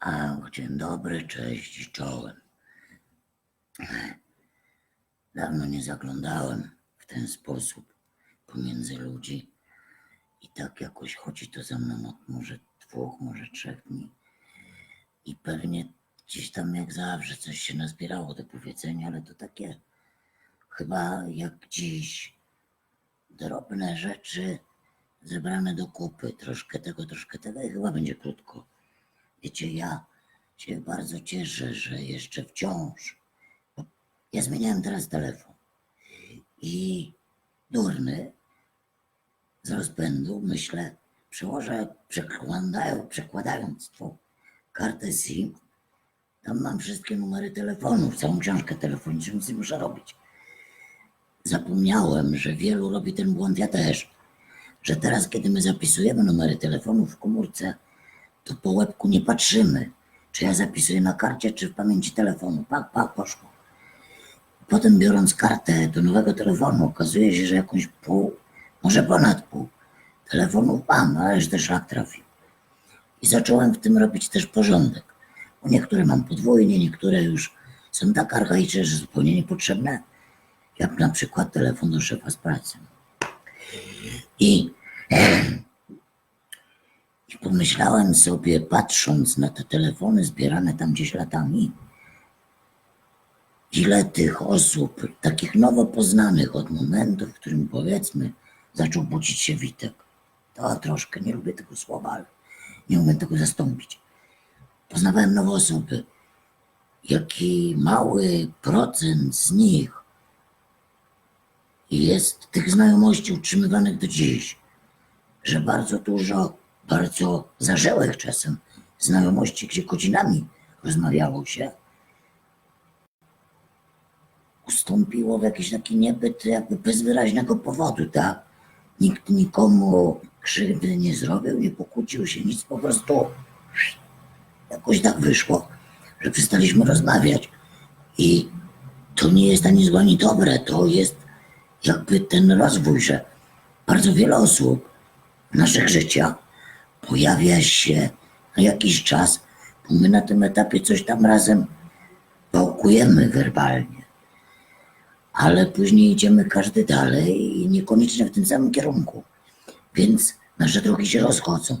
A, dzień dobry, cześć czołem. Dawno nie zaglądałem w ten sposób pomiędzy ludzi i tak jakoś chodzi to ze mną od może dwóch, może trzech dni. I pewnie gdzieś tam jak zawsze coś się nazbierało do powiedzenia, ale to takie chyba jak dziś drobne rzeczy zebrane do kupy, troszkę tego, troszkę tego i chyba będzie krótko. Wiecie, ja się bardzo cieszę, że jeszcze wciąż. Ja zmieniałem teraz telefon. I durny z rozpędu myślę, przełożę, przekładają, przekładając tą kartę SIM, tam mam wszystkie numery telefonów, całą książkę telefoniczną, nic nie muszę robić. Zapomniałem, że wielu robi ten błąd, ja też, że teraz, kiedy my zapisujemy numery telefonów w komórce, to po łebku nie patrzymy, czy ja zapisuję na karcie, czy w pamięci telefonu. Pak, pak, poszło. Potem biorąc kartę do nowego telefonu, okazuje się, że jakąś pół, może ponad pół telefonów mam, ale że też szlak trafił. I zacząłem w tym robić też porządek. Bo niektóre mam podwójnie, niektóre już są tak archaiczne, że zupełnie niepotrzebne, jak na przykład telefon do szefa z pracy. I i pomyślałem sobie, patrząc na te telefony zbierane tam gdzieś latami, ile tych osób, takich nowo poznanych od momentu, w którym powiedzmy zaczął budzić się Witek. To troszkę nie lubię tego słowa, ale nie umiem tego zastąpić. Poznawałem nowe osoby. Jaki mały procent z nich jest tych znajomości utrzymywanych do dziś, że bardzo dużo bardzo zażełych czasem. Znajomości, gdzie godzinami rozmawiało się, ustąpiło w jakiś taki niebyt jakby bez wyraźnego powodu, tak? Nikt nikomu krzywdy nie zrobił, nie pokłócił się, nic, po prostu jakoś tak wyszło, że przestaliśmy rozmawiać. I to nie jest ani złe, ani dobre, to jest jakby ten rozwój, że bardzo wiele osób naszych życiach pojawia się na jakiś czas, bo my na tym etapie coś tam razem pałkujemy werbalnie, ale później idziemy każdy dalej i niekoniecznie w tym samym kierunku, więc nasze drogi się rozchodzą,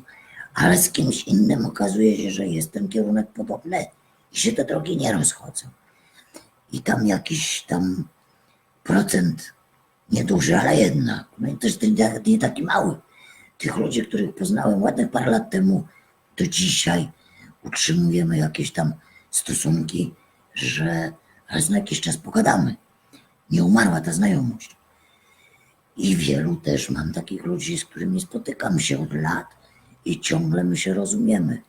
ale z kimś innym okazuje się, że jest ten kierunek podobny i się te drogi nie rozchodzą. I tam jakiś tam procent, nieduży, ale jednak, no i też nie- taki mały, tych ludzi, których poznałem ładnych parę lat temu, do dzisiaj utrzymujemy jakieś tam stosunki, że raz na jakiś czas pogadamy. Nie umarła ta znajomość. I wielu też mam takich ludzi, z którymi spotykam się od lat i ciągle my się rozumiemy.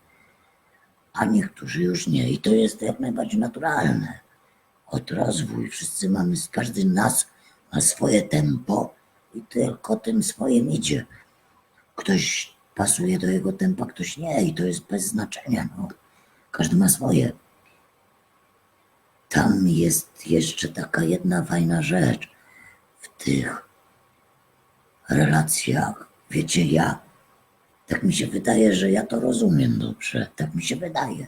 A niektórzy już nie. I to jest jak najbardziej naturalne. Od rozwój. Wszyscy mamy, każdy nas ma swoje tempo i tylko tym swoim idzie ktoś pasuje do jego tempa, ktoś nie i to jest bez znaczenia. No. Każdy ma swoje. Tam jest jeszcze taka jedna fajna rzecz w tych relacjach. Wiecie, ja, tak mi się wydaje, że ja to rozumiem dobrze, tak mi się wydaje.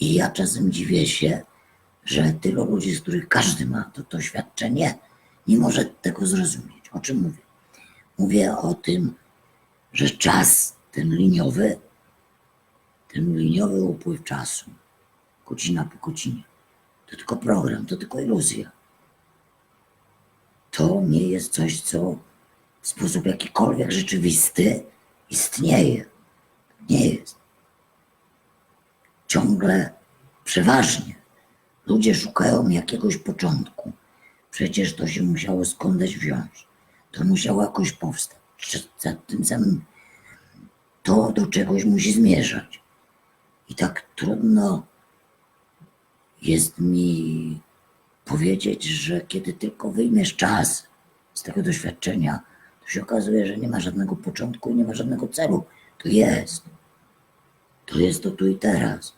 I ja czasem dziwię się, że tylu ludzi, z których każdy ma to doświadczenie, nie może tego zrozumieć. O czym mówię? Mówię o tym, że czas ten liniowy, ten liniowy upływ czasu, godzina po godzinie, to tylko program, to tylko iluzja. To nie jest coś, co w sposób jakikolwiek rzeczywisty istnieje. Nie jest. Ciągle, przeważnie ludzie szukają jakiegoś początku. Przecież to się musiało skądś wziąć. To musiało jakoś powstać. Za tym samym to do czegoś musi zmierzać. I tak trudno jest mi powiedzieć, że kiedy tylko wyjmiesz czas z tego doświadczenia, to się okazuje, że nie ma żadnego początku nie ma żadnego celu. To jest. To jest to tu i teraz.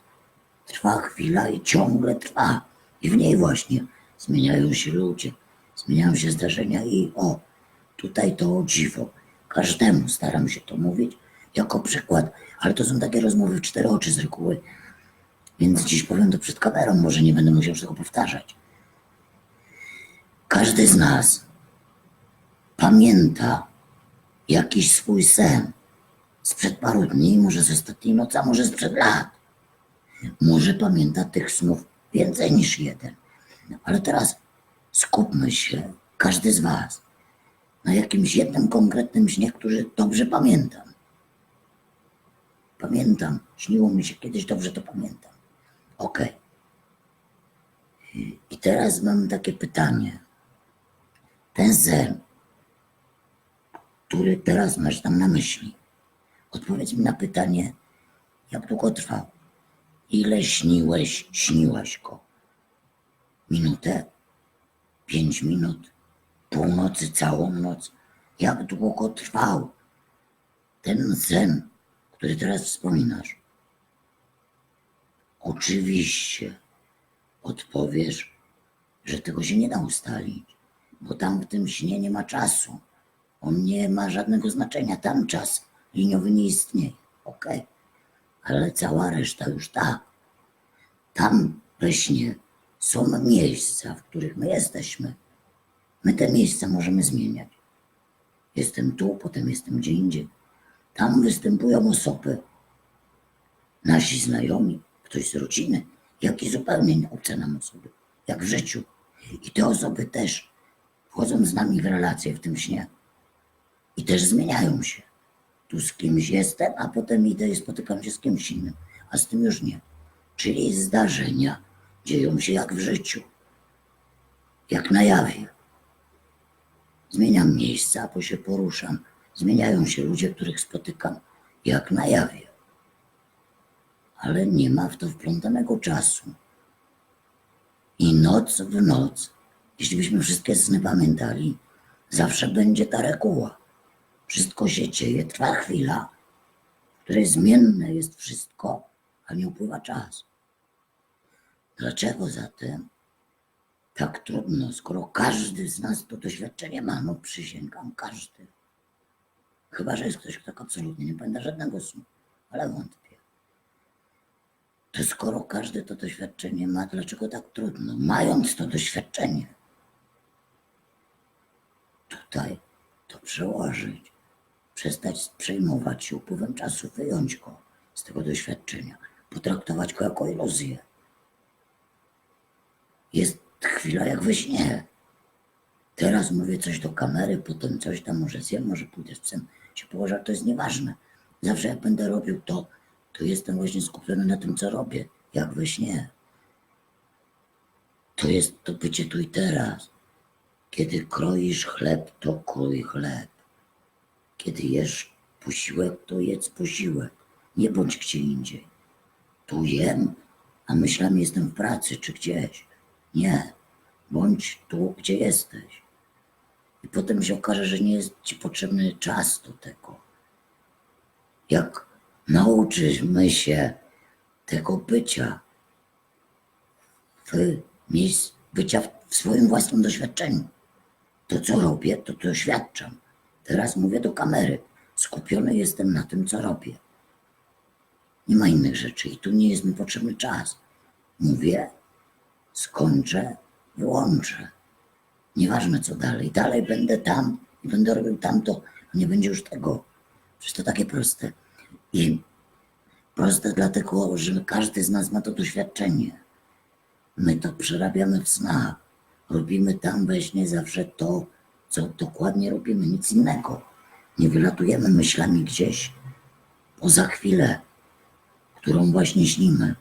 Trwa chwila i ciągle trwa. I w niej właśnie zmieniają się ludzie, zmieniają się zdarzenia i o, tutaj to dziwo. Każdemu staram się to mówić jako przykład, ale to są takie rozmowy w cztery oczy z reguły. Więc dziś powiem to przed kamerą, może nie będę musiał tego powtarzać. Każdy z nas pamięta jakiś swój sen sprzed paru dni, może z ostatniej nocy, a może sprzed lat. Może pamięta tych snów więcej niż jeden. Ale teraz skupmy się, każdy z Was, na jakimś jednym konkretnym śnie, który dobrze pamiętam. Pamiętam, śniło mi się kiedyś, dobrze to pamiętam. Okej. I teraz mam takie pytanie. Ten sen, który teraz masz tam na myśli, odpowiedz mi na pytanie, jak długo trwał? Ile śniłeś, śniłaś go? Minutę? Pięć minut? Północy, całą noc? Jak długo trwał ten sen, który teraz wspominasz? Oczywiście odpowiesz, że tego się nie da ustalić, bo tam w tym śnie nie ma czasu. On nie ma żadnego znaczenia. Tam czas liniowy nie istnieje. Okej. Ale cała reszta już tak. Tam we śnie są miejsca, w których my jesteśmy. My te miejsca możemy zmieniać. Jestem tu, potem jestem gdzie indziej. Tam występują osoby, nasi znajomi, ktoś z rodziny, jak i zupełnie obce nam osoby, jak w życiu. I te osoby też wchodzą z nami w relacje w tym śnie i też zmieniają się. Tu z kimś jestem, a potem idę i spotykam się z kimś innym, a z tym już nie. Czyli zdarzenia dzieją się jak w życiu, jak na jawie. Zmieniam miejsca, bo się poruszam. Zmieniają się ludzie, których spotykam, jak na jawie. Ale nie ma w to wplątanego czasu. I noc w noc, jeśli byśmy wszystkie sny pamiętali, zawsze będzie ta reguła. Wszystko się dzieje, trwa chwila, w której zmienne jest wszystko, a nie upływa czas. Dlaczego zatem tak trudno, skoro każdy z nas to doświadczenie ma? No przysięgam, każdy. Chyba, że jest ktoś, kto tak absolutnie nie pamięta żadnego snu, ale wątpię. To skoro każdy to doświadczenie ma, dlaczego tak trudno? Mając to doświadczenie, tutaj to przełożyć, przestać przejmować się upływem czasu, wyjąć go z tego doświadczenia, potraktować go jako iluzję. Jest chwila jak we śnie. Teraz mówię coś do kamery, potem coś tam może zjem, może pójdę z psem, się położę, to jest nieważne. Zawsze jak będę robił to, to jestem właśnie skupiony na tym, co robię, jak we śnie. To jest to bycie tu i teraz. Kiedy kroisz chleb, to krój chleb. Kiedy jesz posiłek, to jedz posiłek. Nie bądź gdzie indziej. Tu jem, a myślami jestem w pracy czy gdzieś. Nie. Bądź tu, gdzie jesteś. I potem się okaże, że nie jest ci potrzebny czas do tego. Jak nauczymy się tego bycia w miejsc, bycia w swoim własnym doświadczeniu. To, co robię, to doświadczam. Teraz mówię do kamery. Skupiony jestem na tym, co robię. Nie ma innych rzeczy i tu nie jest mi potrzebny czas. Mówię, skończę, wyłączę. Nieważne co dalej. Dalej będę tam i będę robił tamto, nie będzie już tego. Przecież to takie proste. I proste dlatego, że każdy z nas ma to doświadczenie. My to przerabiamy w snach. Robimy tam we śnie zawsze to, co dokładnie robimy, nic innego. Nie wylatujemy myślami gdzieś poza chwilę, którą właśnie śnimy.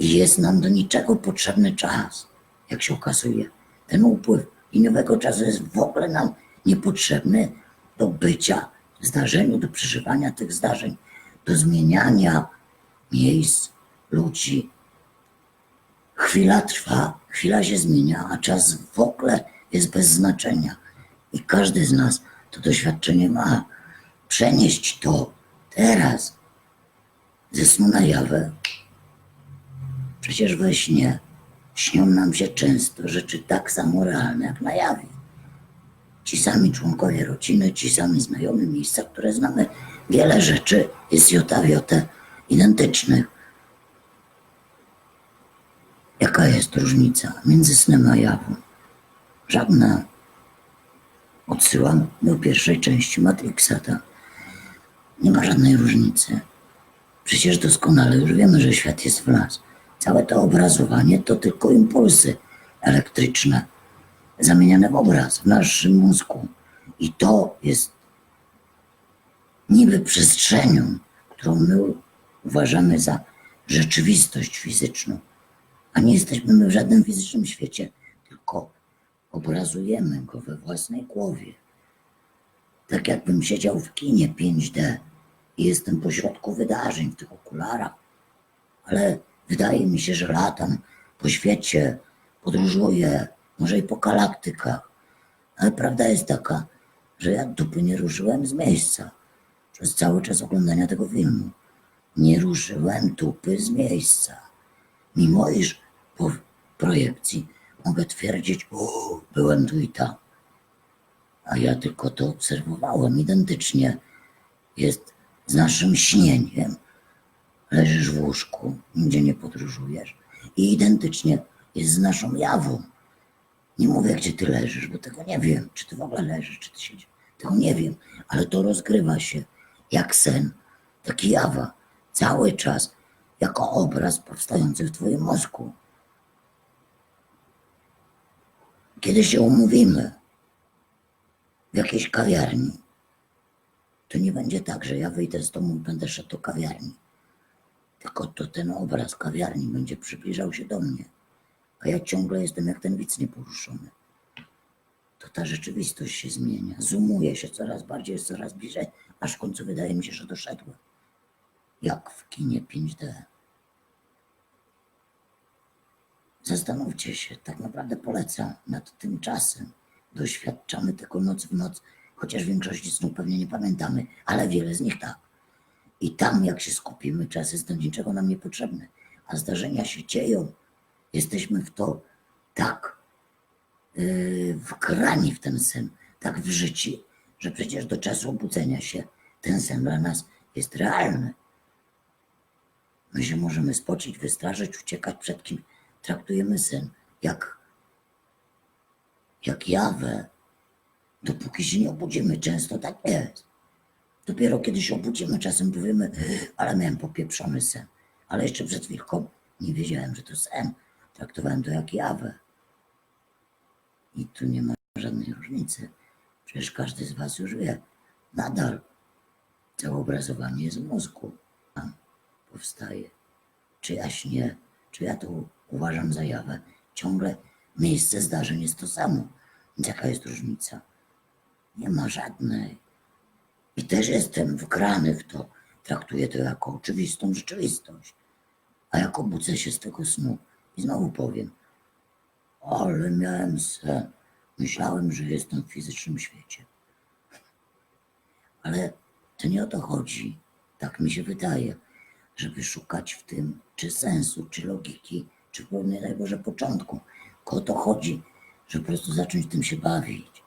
I jest nam do niczego potrzebny czas, jak się okazuje. Ten upływ liniowego czasu jest w ogóle nam niepotrzebny do bycia w zdarzeniu, do przeżywania tych zdarzeń, do zmieniania miejsc, ludzi. Chwila trwa, chwila się zmienia, a czas w ogóle jest bez znaczenia. I każdy z nas to doświadczenie ma. Przenieść to teraz ze snu na jawę. Przecież we śnie śnią nam się często rzeczy tak samo realne jak na jawie. Ci sami członkowie rodziny, ci sami znajomi, miejsca, które znamy, wiele rzeczy jest jota w jotę identycznych. Jaka jest różnica między snem a jawą? Żadna. Odsyłam do pierwszej części Matrixa. Ta. Nie ma żadnej różnicy. Przecież doskonale już wiemy, że świat jest w nas. Całe to obrazowanie to tylko impulsy elektryczne, zamieniane w obraz w naszym mózgu. I to jest niby przestrzenią, którą my uważamy za rzeczywistość fizyczną. A nie jesteśmy my w żadnym fizycznym świecie, tylko obrazujemy go we własnej głowie. Tak jakbym siedział w kinie 5D i jestem pośrodku wydarzeń w tych okularach, ale wydaje mi się, że latam po świecie, podróżuję, może i po galaktykach. Ale prawda jest taka, że ja dupy nie ruszyłem z miejsca przez cały czas oglądania tego filmu. Nie ruszyłem dupy z miejsca. Mimo iż po projekcji mogę twierdzić, o, byłem tu i tam. A ja tylko to obserwowałem identycznie. Jest z naszym śnieniem. Leżysz w łóżku, nigdzie nie podróżujesz. I identycznie jest z naszą jawą. Nie mówię, gdzie ty leżysz, bo tego nie wiem. Czy ty w ogóle leżysz, czy ty siedzisz. Tego nie wiem, ale to rozgrywa się jak sen, taki jawa, cały czas, jako obraz powstający w twoim mózgu. Kiedy się umówimy w jakiejś kawiarni, to nie będzie tak, że ja wyjdę z domu i będę szedł do kawiarni. Tylko to ten obraz kawiarni będzie przybliżał się do mnie, a ja ciągle jestem jak ten widz nieporuszony. To ta rzeczywistość się zmienia, zoomuje się coraz bardziej, jest coraz bliżej, aż w końcu wydaje mi się, że doszedłem. Jak w kinie 5D. Zastanówcie się, tak naprawdę polecam nad tym czasem. Doświadczamy tego noc w noc, chociaż większości snów pewnie nie pamiętamy, ale wiele z nich tak. I tam, jak się skupimy, czas jest do niczego nam niepotrzebny, a zdarzenia się dzieją. Jesteśmy w to tak yy, wkrani w ten sen, tak wżyci, że przecież do czasu obudzenia się ten sen dla nas jest realny. My się możemy spocić, wystraszyć, uciekać przed kim. Traktujemy sen jak, jak jawę, dopóki się nie obudzimy. Często tak jest. Dopiero kiedy się obudzimy, czasem powiemy, ale miałem popieprzony sen. Ale jeszcze przed chwilką nie wiedziałem, że to sen. Traktowałem to jak jawę. I tu nie ma żadnej różnicy. Przecież każdy z Was już wie, nadal całe obrazowanie jest w mózgu. Tam powstaje. Czy ja śnię, czy ja to uważam za jawę. Ciągle miejsce zdarzeń jest to samo. Więc jaka jest różnica? Nie ma żadnej. I też jestem wgrany w to. Traktuję to jako oczywistą rzeczywistość. A jak obudzę się z tego snu i znowu powiem, ale miałem sen. Myślałem, że jestem w fizycznym świecie. Ale to nie o to chodzi. Tak mi się wydaje, żeby szukać w tym czy sensu, czy logiki, czy daj Boże, początku. Tylko o to chodzi, żeby po prostu zacząć tym się bawić.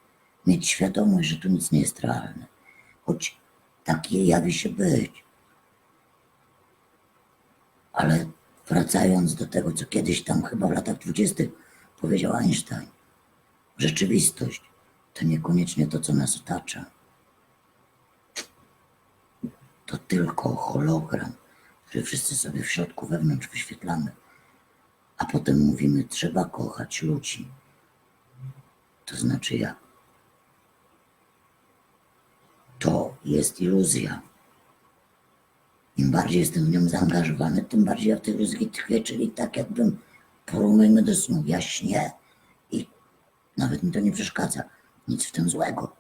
Mieć świadomość, że tu nic nie jest realne. Choć takie jawi się być. Ale wracając do tego, co kiedyś tam chyba w latach dwudziestych powiedział Einstein, rzeczywistość to niekoniecznie to, co nas otacza. To tylko hologram, który wszyscy sobie w środku wewnątrz wyświetlamy. A potem mówimy, trzeba kochać ludzi. To znaczy jak? To jest iluzja. Im bardziej jestem w nią zaangażowany, tym bardziej ja w tej iluzji tkwię, czyli tak jakbym porównujmy do snu. Ja śnię i nawet mi to nie przeszkadza. Nic w tym złego.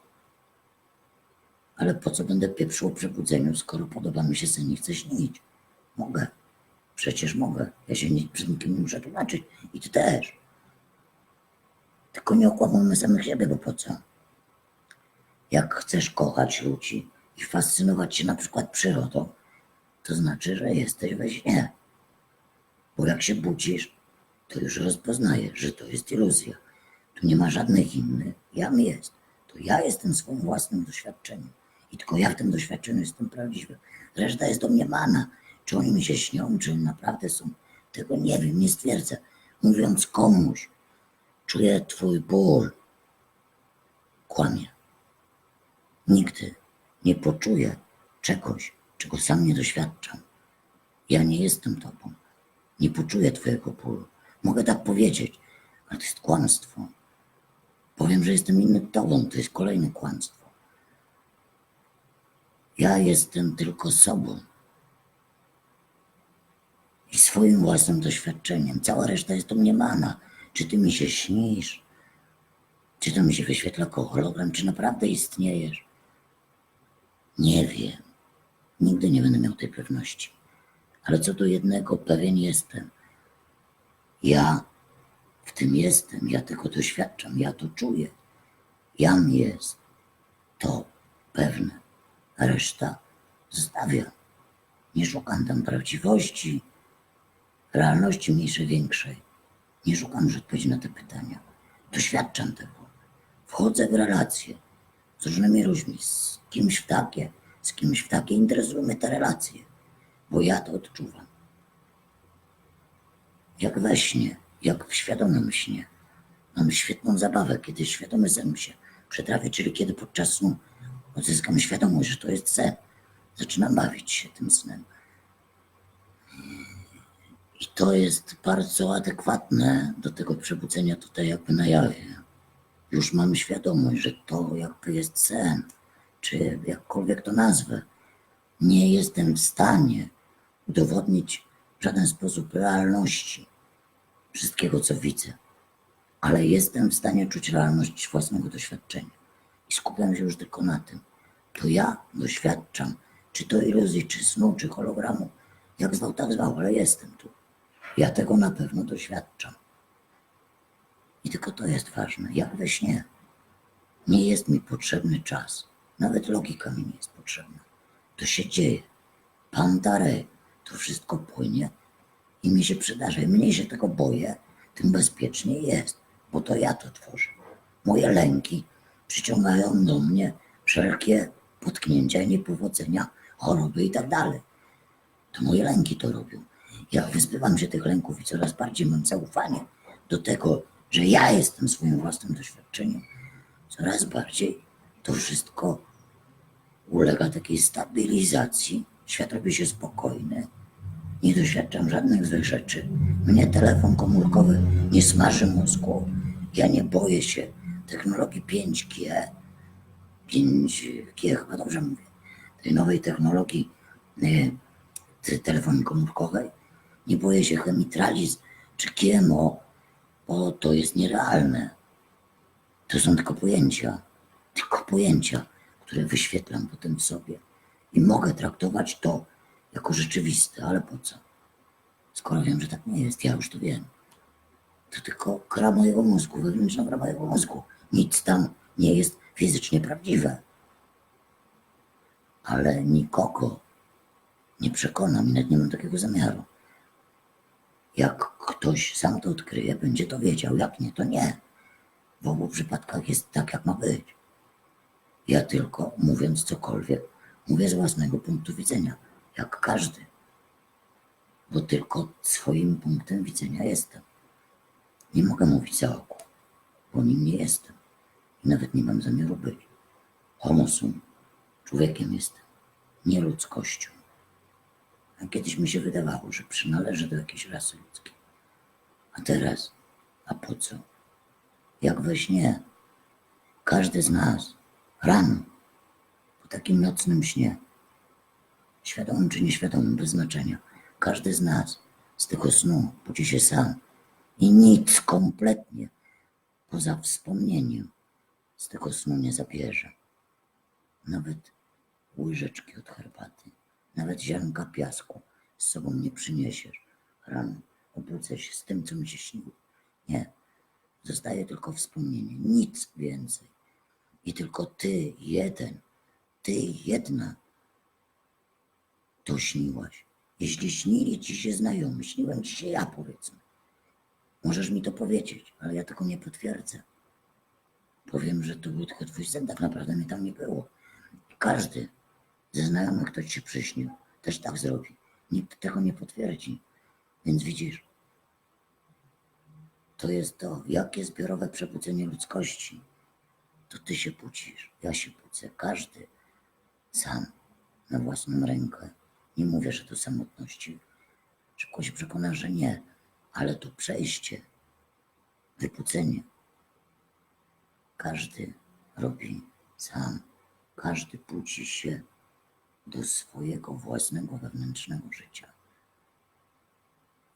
Ale po co będę pieprzył o przebudzeniu, skoro podoba mi się sen i chcę śnić? Mogę. Przecież mogę. Ja się nic przed nikim nie muszę tłumaczyć. I ty też. Tylko nie okłamujmy samych siebie, bo po co? Jak chcesz kochać ludzi i fascynować się na przykład przyrodą, to znaczy, że jesteś we śnie. Bo jak się budzisz, to już rozpoznajesz, że to jest iluzja. Tu nie ma żadnych innych. Jam jest. To ja jestem swoim własnym doświadczeniem. I tylko ja w tym doświadczeniu jestem prawdziwy. Reszta jest domniemana. Czy oni mi się śnią, czy oni naprawdę są. Tego nie wiem, nie stwierdzę. mówiąc komuś, czuję twój ból, kłamie. Nigdy nie poczuję czegoś, czego sam nie doświadczam. Ja nie jestem tobą. Nie poczuję twojego bólu. Mogę tak powiedzieć, ale to jest kłamstwo. Powiem, że jestem inny tobą, to jest kolejne kłamstwo. Ja jestem tylko sobą i swoim własnym doświadczeniem. Cała reszta jest to. Czy ty mi się śnisz? Czy to mi się wyświetla jako hologram? Czy naprawdę istniejesz? Nie wiem. Nigdy nie będę miał tej pewności. Ale co do jednego, pewien jestem. Ja w tym jestem, ja tego doświadczam, ja to czuję. Jam jest. To pewne. Reszta zostawiam. Nie szukam tam prawdziwości, realności mniejszej, większej. Nie szukam już odpowiedzi na te pytania. Doświadczam tego. Wchodzę w relacje z różnymi ludźmi, z kimś w takie, z kimś w takie. Interesują mnie te relacje, bo ja to odczuwam. Jak we śnie, jak w świadomym śnie. Mam świetną zabawę, kiedy świadomy sen się przetrawi, czyli kiedy podczas snu odzyskam świadomość, że to jest sen. Zaczynam bawić się tym snem. I to jest bardzo adekwatne do tego przebudzenia tutaj jakby na jawie. Już mam świadomość, że to jakby jest sen, czy jakkolwiek to nazwę. Nie jestem w stanie udowodnić w żaden sposób realności wszystkiego, co widzę, ale jestem w stanie czuć realność własnego doświadczenia. I skupiam się już tylko na tym. To ja doświadczam, czy to iluzji, czy snu, czy hologramu, jak zwał, tak zwał, ale jestem tu. Ja tego na pewno doświadczam. I tylko to jest ważne, jak we śnie. Nie jest mi potrzebny czas. Nawet logika mi nie jest potrzebna. To się dzieje. Pantare, to wszystko płynie i mi się przydarza. Im mniej się tego boję, tym bezpieczniej jest, bo to ja to tworzę. Moje lęki przyciągają do mnie wszelkie potknięcia niepowodzenia, choroby i tak dalej. To moje lęki to robią. Ja wyzbywam się tych lęków i coraz bardziej mam zaufanie do tego, że ja jestem swoim własnym doświadczeniem. Coraz bardziej to wszystko ulega takiej stabilizacji. Świat robi się spokojny. Nie doświadczam żadnych złych rzeczy. Mnie telefon komórkowy nie smaży mózgu. Ja nie boję się technologii 5G. 5G, chyba dobrze mówię. Tej nowej technologii y, telefonii komórkowej. Nie boję się chemitralizm czy kiemo, bo to jest nierealne. To są tylko pojęcia, tylko pojęcia, które wyświetlam potem w sobie. I mogę traktować to jako rzeczywiste, ale po co? Skoro wiem, że tak nie jest, ja już to wiem. To tylko gra mojego mózgu, wewnętrzna gra mojego mózgu. Nic tam nie jest fizycznie prawdziwe. Ale nikogo nie przekonam nawet nie mam takiego zamiaru. Jak ktoś sam to odkryje, będzie to wiedział. Jak nie, to nie. W obu przypadkach jest tak, jak ma być. Ja tylko mówiąc cokolwiek, mówię z własnego punktu widzenia, jak każdy. Bo tylko swoim punktem widzenia jestem. Nie mogę mówić za ogół, bo nim nie jestem. I nawet nie mam zamiaru być. Homo sum. Człowiekiem jestem, nie ludzkością. Kiedyś mi się wydawało, że przynależę do jakiejś rasy ludzkiej. A teraz, a po co? Jak we śnie. Każdy z nas. Rano, po takim nocnym śnie, świadomym czy nieświadomym, bez znaczenia, każdy z nas. Z tego snu. Budzi się sam. I nic kompletnie. Poza wspomnieniem. Z tego snu nie zabierze. Nawet łyżeczki od herbaty, nawet ziarnka piasku z sobą nie przyniesiesz. Rano obudzę się z tym, co mi się śniło. Nie. Zostaje tylko wspomnienie, nic więcej. I tylko ty, jeden, ty, jedna, to śniłaś. Jeśli śnili ci się znajomi, śniłem ci się ja, powiedzmy. Możesz mi to powiedzieć, ale ja tego nie potwierdzę. Powiem, że to był tylko twój sen, tak naprawdę mnie tam nie było. Każdy ze znajomych, kto ci się przyśnił, też tak zrobi. Nikt tego nie potwierdzi. Więc widzisz, to jest to, jakie zbiorowe przebudzenie ludzkości. To ty się budzisz, ja się budzę, każdy sam, na własną rękę. Nie mówię, że do samotności. Szybko się przekonasz, że nie, ale to przejście, wybudzenie. Każdy robi sam, każdy budzi się do swojego własnego wewnętrznego życia.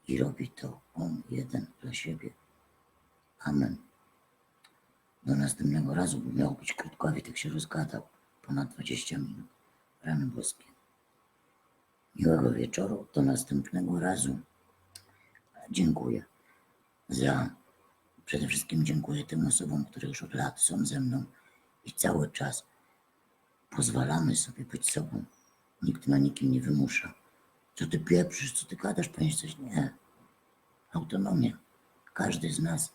I robi to on jeden dla siebie. Amen. Do następnego razu, bo miało być krótko, a się rozgadał. Ponad 20 minut. Rany boskie. Miłego wieczoru. Do następnego razu. Dziękuję za. Przede wszystkim dziękuję tym osobom, które już od lat są ze mną i cały czas pozwalamy sobie być sobą. Nikt na nikim nie wymusza. Co ty pieprzysz, co ty gadasz, powinieneś coś? Nie. Autonomia. Każdy z nas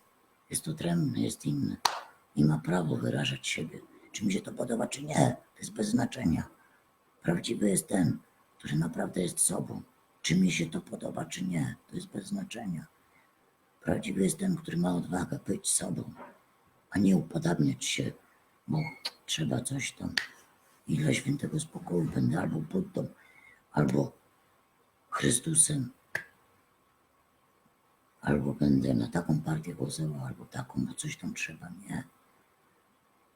jest odrębny, jest inny i ma prawo wyrażać siebie. Czy mi się to podoba, czy nie, to jest bez znaczenia. Prawdziwy jest ten, który naprawdę jest sobą. Czy mi się to podoba, czy nie, to jest bez znaczenia. Prawdziwy jest ten, który ma odwagę być sobą, a nie upodabniać się, bo trzeba coś tam. Ile świętego spokoju będę albo Buddą, albo Chrystusem, albo będę na taką partię głosował, albo taką, bo coś tam trzeba. Nie.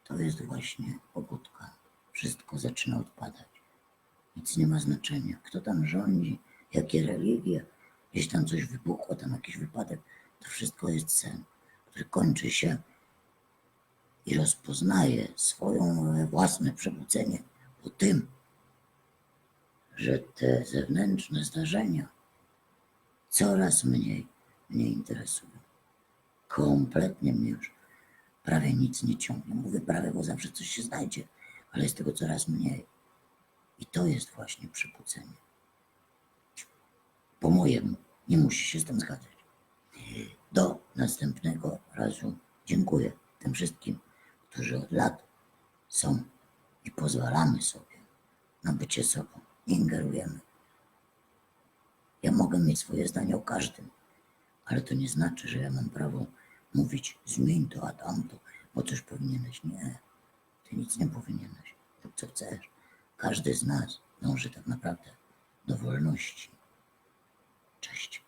To jest właśnie pobudka. Wszystko zaczyna odpadać. Nic nie ma znaczenia. Kto tam rządzi, jakie religie, gdzieś tam coś wybuchło, tam jakiś wypadek. To wszystko jest sen, który kończy się i rozpoznaje swoją własne przebudzenie po tym, że te zewnętrzne zdarzenia coraz mniej mnie interesują. Kompletnie mnie już prawie nic nie ciągnie. Mówię prawie, bo zawsze coś się znajdzie, ale jest tego coraz mniej. I to jest właśnie przebudzenie. Po mojemu, nie musi się z tym zgadzać. Do następnego razu dziękuję tym wszystkim, którzy od lat są i pozwalamy sobie na bycie sobą. Nie ingerujemy. Ja mogę mieć swoje zdanie o każdym, ale to nie znaczy, że ja mam prawo mówić zmień to, a tamto, bo coś powinieneś. Nie, ty nic nie powinieneś. Rób co chcesz. Każdy z nas dąży tak naprawdę do wolności. Cześć.